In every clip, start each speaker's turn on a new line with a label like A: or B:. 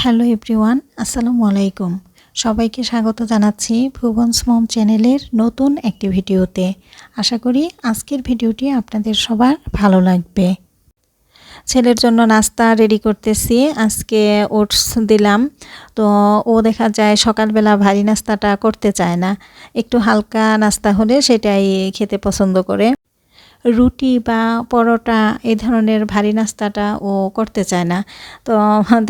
A: Hello everyone, আসসালামু আলাইকুম। সবাইকে স্বাগত জানাচ্ছি ভুবনস মম চ্যানেলের নতুন একটি ভিডিওতে। আশা করি আজকের ভিডিওটি আপনাদের সবার ভালো লাগবে। ছেলের জন্য নাস্তা রেডি করতেছি, আজকে ওটস দিলাম। তো ও দেখা যায় সকালবেলা ভারী নাস্তাটা করতে চায় না। একটু হালকা নাস্তা হলে সেটাই খেতে পছন্দ করে। রুটি বা পরোটা এই ধরনের ভারী নাস্তাটা ও করতে চায় না। তো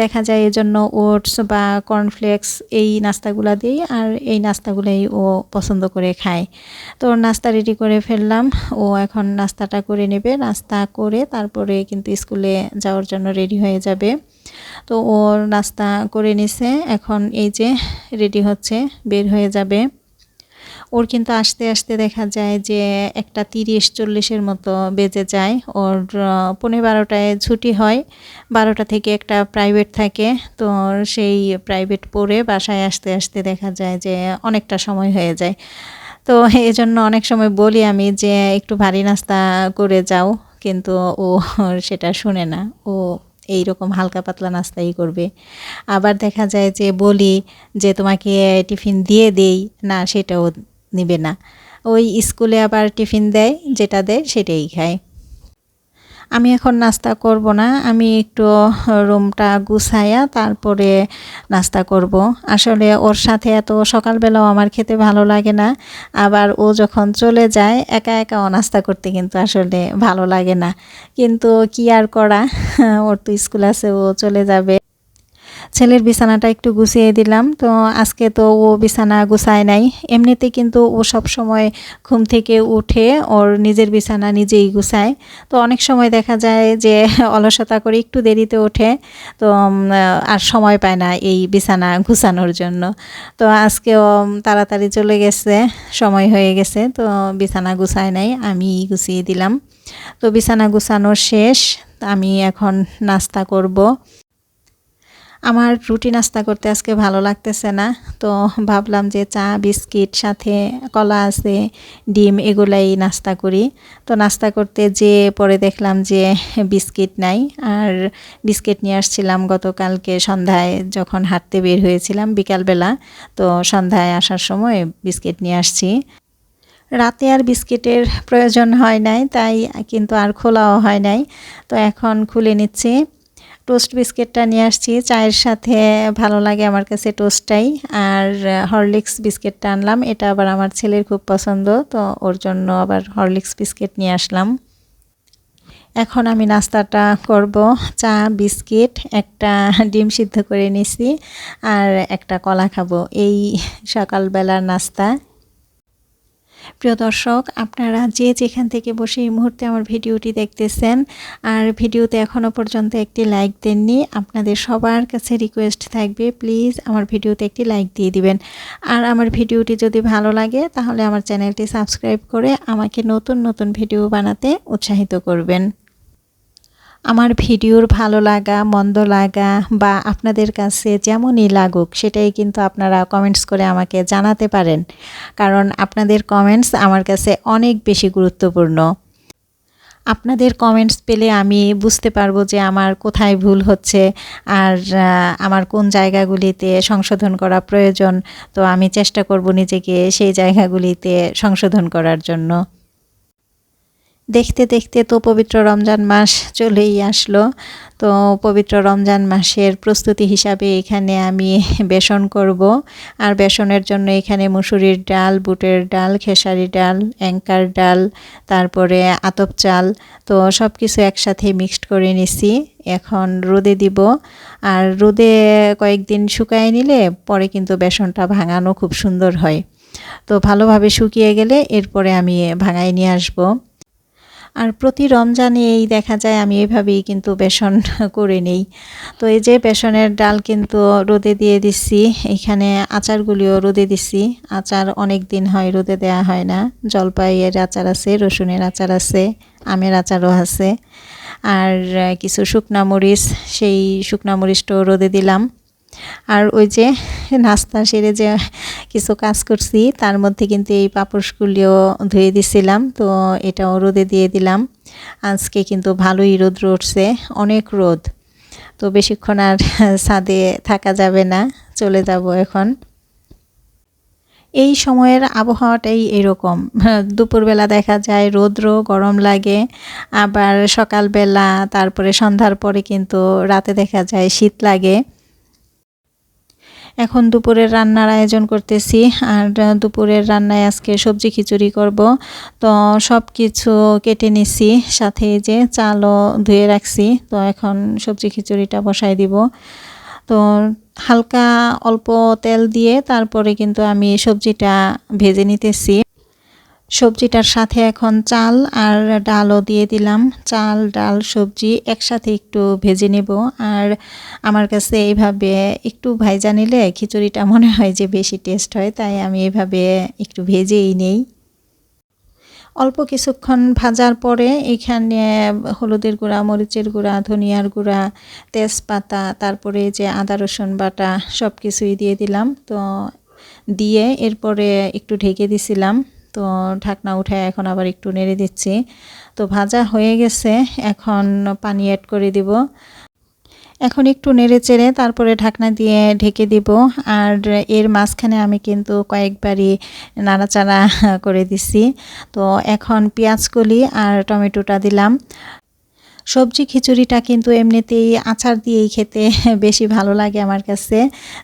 A: দেখা যায় এজন্য ওটস বা কর্নফ্লেক্স এই নাস্তাগুলো দিই আর এই নাস্তাগুলোই ও পছন্দ করে খায়। তো নাস্তা রেডি করে ফেললাম। ও এখন নাস্তাটা করে নেবে। নাস্তা করে তারপরে কিন্তু স্কুলে যাওয়ার জন্য রেডি হয়ে যাবে। তো ও নাস্তা করে নিছে। এখন এই যে রেডি হচ্ছে, বের হয়ে যাবে। ওর কিন্তু আসতে আসতে দেখা যায় যে একটা তিরিশ চল্লিশের মতো বেজে যায়। ওর পনেরো বারোটায় ছুটি হয়। বারোটা থেকে একটা প্রাইভেট থাকে। তো সেই প্রাইভেট পড়ে বাসায় আসতে আসতে দেখা যায় যে অনেকটা সময় হয়ে যায়। তো এই জন্য অনেক সময় বলি আমি যে একটু ভারী নাস্তা করে যাও। কিন্তু ও সেটা শুনে না। ও এই রকম হালকা পাতলা নাস্তাই করবে। আবার দেখা যায় যে বলি যে তোমাকে টিফিন দিয়ে দেই। না, সেটাও নিবে না। ওই স্কুলে আবার টিফিন দেয়, যেটা দেয় সেটাই খায়। আমি এখন নাস্তা করব না, আমি একটু রুমটা গুছাইয়া তারপরে নাস্তা করব। আসলে ওর সাথে এত সকালবেলাও আমার খেতে ভালো লাগে না, আবার ও যখন চলে যায়, একা একা নাস্তা করতে কিন্তু আসলে ভালো লাগে না। কিন্তু কি আর করা, ওর তো স্কুল আছে, ও চলে যাবে। ছেলের বিছানাটা একটু গুছিয়ে দিলাম। তো আজকে তো ও বিছানা গুছায় নাই। এমনিতে কিন্তু ও সব সময় ঘুম থেকে উঠে ওর নিজের বিছানা নিজেই গুছায়। তো অনেক সময় দেখা যায় যে অলসতা করে একটু দেরিতে ওঠে। তো আর সময় পায় না এই বিছানা গুছানোর জন্য। তো আজকেও তাড়াতাড়ি চলে গেছে, সময় হয়ে গেছে। তো বিছানা গুছায় নাই, আমি গুছিয়ে দিলাম। তো বিছানা গুছানোর শেষ, আমি এখন নাস্তা করব। আমার রুটি নাস্তা করতে আজকে ভালো লাগতেছে না। তো ভাবলাম যে চা, বিস্কিট, সাথে কলা আছে, ডিম এগুলাই নাস্তা করি। তো নাস্তা করতে যে পরে দেখলাম যে বিস্কিট নাই। আর বিস্কিট নিয়ে আসছিলাম গতকালকে সন্ধ্যায় যখন হাঁটতে বের হয়েছিলাম বিকালবেলা। তো সন্ধ্যায় আসার সময় বিস্কিট নিয়ে আসছি। রাতে আর বিস্কিটের প্রয়োজন হয় নাই, তাই কিন্তু আর খোলাও হয় নাই। তো এখন খুলে নিচ্ছি। টোস্ট বিস্কিটটা নিয়ে আসছি। চায়ের সাথে ভালো লাগে আমার কাছে টোস্টটাই। আর হরলিক্স বিস্কিটটা আনলাম। এটা আবার আমার ছেলের খুব পছন্দ, তো ওর জন্য আবার হরলিক্স বিস্কিট নিয়ে আসলাম। এখন আমি নাস্তাটা করব। চা, বিস্কিট, একটা ডিম সিদ্ধ করে নিছি, আর একটা কলা খাব। এই সকালবেলার নাস্তা। প্রিয় দর্শক, আপনারা যে যেখান থেকে বসে এই মুহূর্তে আমার ভিডিওটি দেখতেছেন আর ভিডিওতে এখনও পর্যন্ত একটি লাইক দেননি, আপনাদের সবার কাছে রিকোয়েস্ট থাকবে প্লিজ আমার ভিডিওতে একটি লাইক দিয়ে দিবেন। আর আমার ভিডিওটি যদি ভালো লাগে, তাহলে আমার চ্যানেলটি সাবস্ক্রাইব করে আমাকে নতুন নতুন ভিডিও বানাতে উৎসাহিত করবেন। আমার ভিডিওর ভালো লাগা, মন্দ লাগা বা আপনাদের কাছে যেমনই লাগুক, সেটাই কিন্তু আপনারা কমেন্টস করে আমাকে জানাতে পারেন। কারণ আপনাদের কমেন্টস আমার কাছে অনেক বেশি গুরুত্বপূর্ণ। আপনাদের কমেন্টস পেলে আমি বুঝতে পারব যে আমার কোথায় ভুল হচ্ছে আর আমার কোন জায়গাগুলিতে সংশোধন করা প্রয়োজন। তো আমি চেষ্টা করব নিজেকে সেই জায়গাগুলিতে সংশোধন করার জন্য। দেখতে দেখতে তো পবিত্র রমজান মাস চলেই আসলো। তো পবিত্র রমজান মাসের প্রস্তুতি হিসাবে এখানে আমি বেসন করব। আর বেসনের জন্য এখানে মুসুরির ডাল, বুটের ডাল, খেসারি ডাল, অ্যাঙ্কার ডাল, তারপরে আতপ চাল, তো সব কিছু একসাথে মিক্সড করে নিছি। এখন রোদে দিব। আর রোদে কয়েকদিন শুকায় নিলে পরে কিন্তু বেসনটা ভাঙানো খুব সুন্দর হয়। তো ভালোভাবে শুকিয়ে গেলে এরপরে আমি ভাঙাই নিয়ে আসব। আর প্রতি রমজানে এই দেখা যায় আমি এভাবেই কিন্তু বেসন করে নেই। তো এই যে বেসনের ডাল কিন্তু রোদে দিয়ে দিচ্ছি, এখানে আচারগুলিও রোদে দিচ্ছি। আচার অনেক দিন হয় রোদে দেয়া হয় না। জলপাইয়ের আচার আছে, রসুনের আচার আছে, আমের আচারও আছে। আর কিছু শুকনা মরিচ, সেই শুকনা মরিচটাও রোদে দিলাম। আর ওই যে নাস্তা সেরে যে কিছু কাজ করছি, তার মধ্যে কিন্তু এই পাপড়সগুলিও ধুয়ে দিছিলাম। তো এটাও রোদে দিয়ে দিলাম। আজকে কিন্তু ভালোই রোদ উঠছে, অনেক রোদ। তো বেশিক্ষণ আর ছাদে থাকা যাবে না, চলে যাব এখন। এই সময়ের আবহাওয়াটাই এরকম। দুপুরবেলা দেখা যায় রৌদ্র, গরম লাগে, আবার সকালবেলা, তারপরে সন্ধ্যার পরে কিন্তু রাতে দেখা যায় শীত লাগে। এখন দুপুরের রান্নার আয়োজন করতেছি আর দুপুরের রান্নায় আজকে সবজি খিচুড়ি করব। তো সব কিছু কেটে নিছি, সাথে যে চালও ধুয়ে রাখছি। তো এখন সবজি খিচুড়িটা বসাই দিব। তো হালকা অল্প তেল দিয়ে তারপরে কিন্তু আমি সবজিটা ভেজে নিতেছি। সবজিটার সাথে এখন চাল আর ডালও দিয়ে দিলাম। চাল, ডাল, সবজি একসাথে একটু ভেজে নেব। আর আমার কাছে এইভাবে একটু ভাইজা নিলে খিচুড়িটা মনে হয় যে বেশি টেস্ট হয়, তাই আমি এভাবে একটু ভেজেই নেই। অল্প কিছুক্ষণ ভাজার পরে এখানে হলুদের গুঁড়া, মরিচের গুঁড়া, ধনিয়ার গুঁড়া, তেজপাতা, তারপরে যে আদা, রসুন বাটা সব কিছুই দিয়ে দিলাম। তো দিয়ে এরপরে একটু ঢেকে দিছিলাম। তো ঢাকনা উঠে এখন আবার একটু নেড়ে দিচ্ছি। তো ভাজা হয়ে গেছে, এখন পানি অ্যাড করে দিব। এখন একটু নেড়ে চেড়ে তারপরে ঢাকনা দিয়ে ঢেকে দিব। আর এর মাঝখানে আমি কিন্তু কয়েকবারই নাড়াচাড়া করে দিছি। তো এখন পেঁয়াজ কলি আর টমেটোটা দিলাম। সবজি খিচুড়িটা কিন্তু এমনিতেই আচার দিয়েই খেতে বেশি ভালো লাগে আমার কাছে।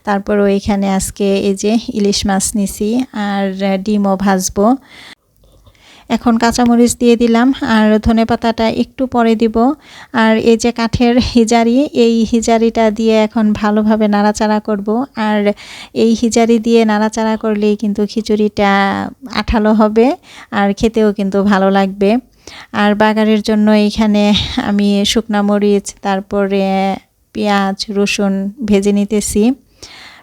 A: তারপরও এখানে আজকে এই যে ইলিশ মাছ নিছি আর ডিমও ভাজবো। এখন কাঁচামরিচ দিয়ে দিলাম আর ধনে পাতাটা একটু পরে দিব। আর এই যে কাঠের হিজারি, এই হিজারিটা দিয়ে এখন ভালোভাবে নাড়াচাড়া করব। আর এই হিজারি দিয়ে নাড়াচাড়া করলেই কিন্তু খিচুড়িটা আঠালো হবে আর খেতেও কিন্তু ভালো লাগবে। আর বাগারের জন্য এখানে আমি শুকনা মরিচ, তারপরে পেঁয়াজ, রসুন ভেজে নিতেছি।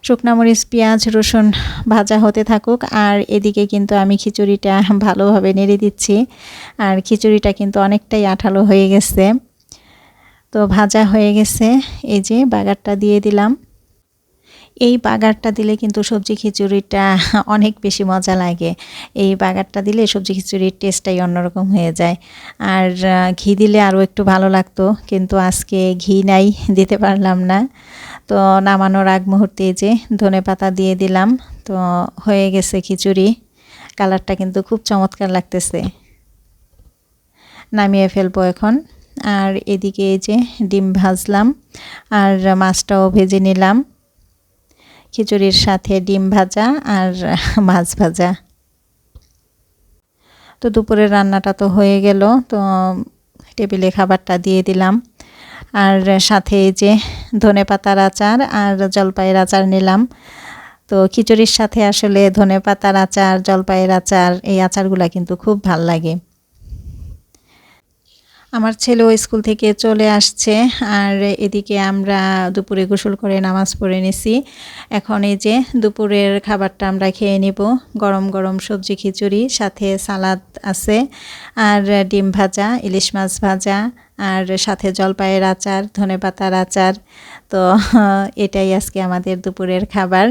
A: শুকনা মরিচ, পেঁয়াজ, রসুন ভাজা হতে থাকুক, আর এদিকে কিন্তু আমি খিচুড়িটা ভালোভাবে নেড়ে দিচ্ছি। আর খিচুড়িটা কিন্তু অনেকটাই আঠালো হয়ে গেছে। তো ভাজা হয়ে গেছে, এই যে বাগারটা দিয়ে দিলাম। এই বাগারটা দিলে কিন্তু সবজি খিচুড়িটা অনেক বেশি মজা লাগে। এই বাগারটা দিলে সবজি খিচুড়ির টেস্টটাই অন্যরকম হয়ে যায়। আর ঘি দিলে আরও একটু ভালো লাগতো, কিন্তু আজকে ঘি নাই, দিতে পারলাম না। তো নামানোর আগ মুহূর্তে যে ধনে পাতা দিয়ে দিলাম, তো হয়ে গেছে খিচুড়ি। কালারটা কিন্তু খুব চমৎকার লাগতেছে। নামিয়ে ফেলব এখন। আর এদিকে এই যে ডিম ভাজলাম, আর মাছটাও ভেজে নিলাম। খিচুড়ির সাথে ডিম ভাজা আর মাছ ভাজা। তো দুপুরের রান্নাটা তো হয়ে গেল, তো টেবিলে খাবারটা দিয়ে দিলাম। আর সাথে যে ধনে পাতার আচার আর জলপাইয়ের আচার নিলাম। তো খিচুড়ির সাথে আসলে ধনে পাতার আচার, জলপাইয়ের আচার, এই আচারগুলা কিন্তু খুব ভালো লাগে। আমার ছেলেও স্কুল থেকে চলে আসছে আর এদিকে আমরা দুপুরে গোসল করে নামাজ পড়ে নিছি। এখন এই যে দুপুরের খাবারটা আমরা খেয়ে নিব। গরম গরম সবজি খিচুড়ি, সাথে সালাদ আছে আর ডিম ভাজা, ইলিশ মাছ ভাজা আর সাথে জলপাইয়ের আচার ধনে পাতার আচার। তো, এটাই আজকে আমাদের দুপুরের খাবার।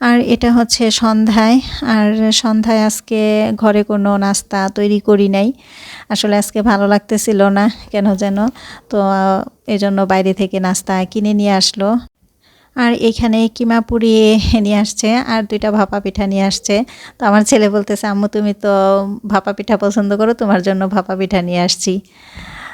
A: আর এটা হচ্ছে সন্ধ্যায়। আর সন্ধ্যায় আজকে ঘরে কোনো নাস্তা তৈরি করি নাই। আসলে আজকে ভালো লাগতেছিল না, কেন যেন? তো এজন্য বাইরে থেকে নাস্তা কিনে নিয়ে আসলো। আর এখানে কিমা পুরি নিয়ে আসছে আর দুইটা ভাপা পিঠা নিয়ে আসছে। তো আমার ছেলে বলতেছে, আম্মু, তুমি তো ভাপা পিঠা পছন্দ করো, তোমার জন্য ভাপা পিঠা নিয়ে আসছি।